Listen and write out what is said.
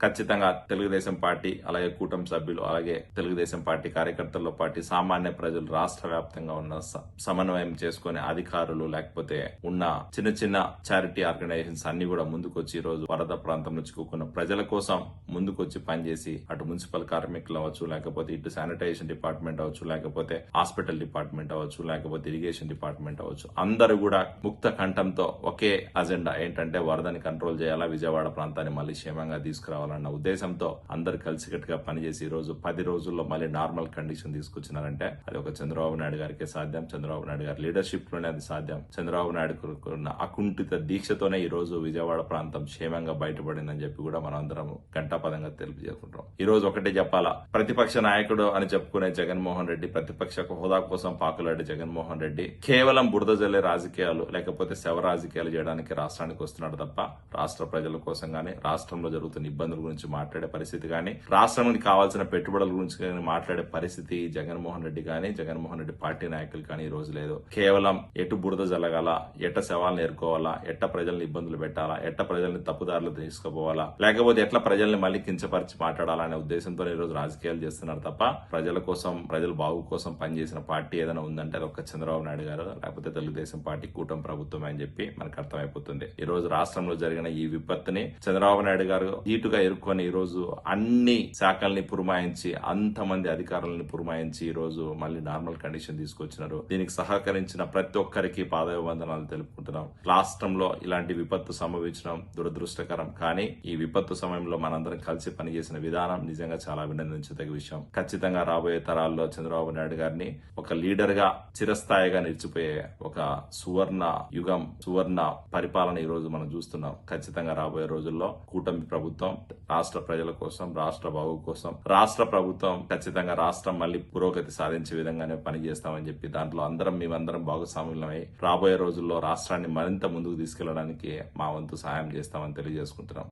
ఖచ్చితంగా తెలుగుదేశం పార్టీ అలాగే కూటమి సభ్యులు అలాగే తెలుగుదేశం పార్టీ కార్యకర్తల్లో పార్టీ సామాన్య ప్రజలు రాష్ట్ర వ్యాప్తంగా ఉన్న స- సమన్వయం చేసుకునే అధికారులు లేకపోతే ఉన్న చిన్న చిన్న చారిటీ ఆర్గనైజేషన్స్ అన్ని కూడా ముందుకొచ్చి ఈ రోజు వరద ప్రాంతంలో చిక్కుకున్న ప్రజల కోసం ముందుకొచ్చి పనిచేసి అటు మున్సిపల్ కార్మికులు అవ్వచ్చు లేకపోతే ఇటు శానిటైజేషన్ డిపార్ట్మెంట్ అవ్వచ్చు లేకపోతే హాస్పిటల్ డిపార్ట్మెంట్ అవ్వచ్చు లేకపోతే ఇరిగేషన్ డిపార్ట్మెంట్ అవ్వచ్చు అందరూ కూడా ముక్త కంఠంతో ఒకే అజెండా ఏంటంటే వరదని కంట్రోల్ చేయాలా విజయవాడ ప్రాంతాన్ని మళ్ళీ క్షేమంగా తీసుకురావాలన్న ఉద్దేశంతో అందరు కలిసికట్టుగా పనిచేసి ఈ రోజు పది రోజుల్లో మళ్ళీ నార్మల్ కండిషన్ తీసుకొచ్చినారంటే అది ఒక చంద్రబాబు నాయుడు గారికి సాధ్యం చంద్రబాబు నాయుడు గారి లీడర్షిప్లోనే అది సాధ్యం. చంద్రబాబు నాయుడు అకుంఠిత దీక్షతోనే ఈ రోజు విజయవాడ ప్రాంతం క్షేమంగా బయటపడిందని చెప్పి కూడా మనం అందరం గంటాపదంగా తెలియజేసుకుంటాం ఈ రోజు ఒకటే చెప్పాలా ప్రతిపక్ష నాయకుడు అని చెప్పుకునే జగన్మోహన్ రెడ్డి ప్రతిపక్ష హోదా కోసం పాకులాడే జగన్మోహన్ రెడ్డి కేవలం బురద జల్లే రాజకీయాలు లేకపోతే శవ రాజకీయాలు చేయడానికి రాష్ట్రానికి వస్తున్నాడు తప్ప రాష్ట్ర ప్రజల కోసం గానీ రాష్ట్రంలో జరుగుతున్న ఇబ్బందులు గురించి మాట్లాడే పరిస్థితి కానీ రాష్ట్రానికి కావాల్సిన పెట్టుబడుల గురించి కానీ మాట్లాడే పరిస్థితి జగన్మోహన్ రెడ్డి కానీ జగన్మోహన్ రెడ్డి పార్టీ నాయకులు కానీ ఈ రోజు లేదు. కేవలం ఎటు బురద జల్లగాల ఎట్ట సవాల్ని ఎరుకోవాలా ఎట్ట ప్రజల్ని ఇబ్బందులు పెట్టాలా ఎట్ట ప్రజల్ని తప్పుదారులు తీసుకుపోవాలా లేకపోతే ఎట్లా ప్రజల్ని మళ్ళీ కించపరిచి మాట్లాడాలనే ఉద్దేశంతో ఈ రోజు రాజకీయాలు చేస్తున్నారు తప్ప ప్రజల కోసం ప్రజల బాగు కోసం పనిచేసిన పార్టీ ఏదైనా ఉందంటే అది ఒక్క చంద్రబాబు నాయుడు గారు లేకపోతే తెలుగుదేశం పార్టీ కూటమి ప్రభుత్వం అని చెప్పి మనకు అర్థమైపోతుంది. ఈ రోజు రాష్ట్రంలో జరిగిన ఈ విపత్తుని చంద్రబాబు నాయుడు గారు ఈటుగా ఎరుక్కొని ఈరోజు అన్ని శాఖల్ని పురమాయించి అంతమంది అధికారులను పురమాయించి ఈరోజు మళ్ళీ నార్మల్ కండిషన్ తీసుకొచ్చినారు. దీనికి సహకరించిన ప్రతి ఒక్కరికి పాదవందనాలు తెలుపుకుంటున్నాం. రాష్ట్రంలో ఇలాంటి విపత్తు సంభవించడం దురదృష్టకరం. కానీ ఈ విపత్తు సమయంలో మనందరం కలిసి పనిచేసిన విధానం నిజంగా చాలా అభినందించదగ్గ విషయం. ఖచ్చితంగా రాబోయే తరాల్లో చంద్రబాబు నాయుడు గారిని ఒక లీడర్గా చిరస్థాయిగా నిలిచిపోయే ఒక సువర్ణ యుగం సువర్ణ పరిపాలన ఈ రోజు మనం చూస్తున్నాం. ఖచ్చితంగా రాబోయే రోజుల్లో కూటమి ప్రభుత్వం రాష్ట్ర ప్రజల కోసం రాష్ట్ర బాగు కోసం రాష్ట్ర ప్రభుత్వం ఖచ్చితంగా రాష్ట్రం మళ్ళీ పురోగతి సాధించే విధంగానే పనిచేస్తామని చెప్పి దాంట్లో అందరం మేమందరం భాగస్వాములమై రాబోయే రోజుల్లో రాష్ట్రాన్ని మరింత ముందుకు తీసుకెళ్ళడానికి మా వంతు సహాయం చేస్తామని తెలియజేసుకుంటున్నాం.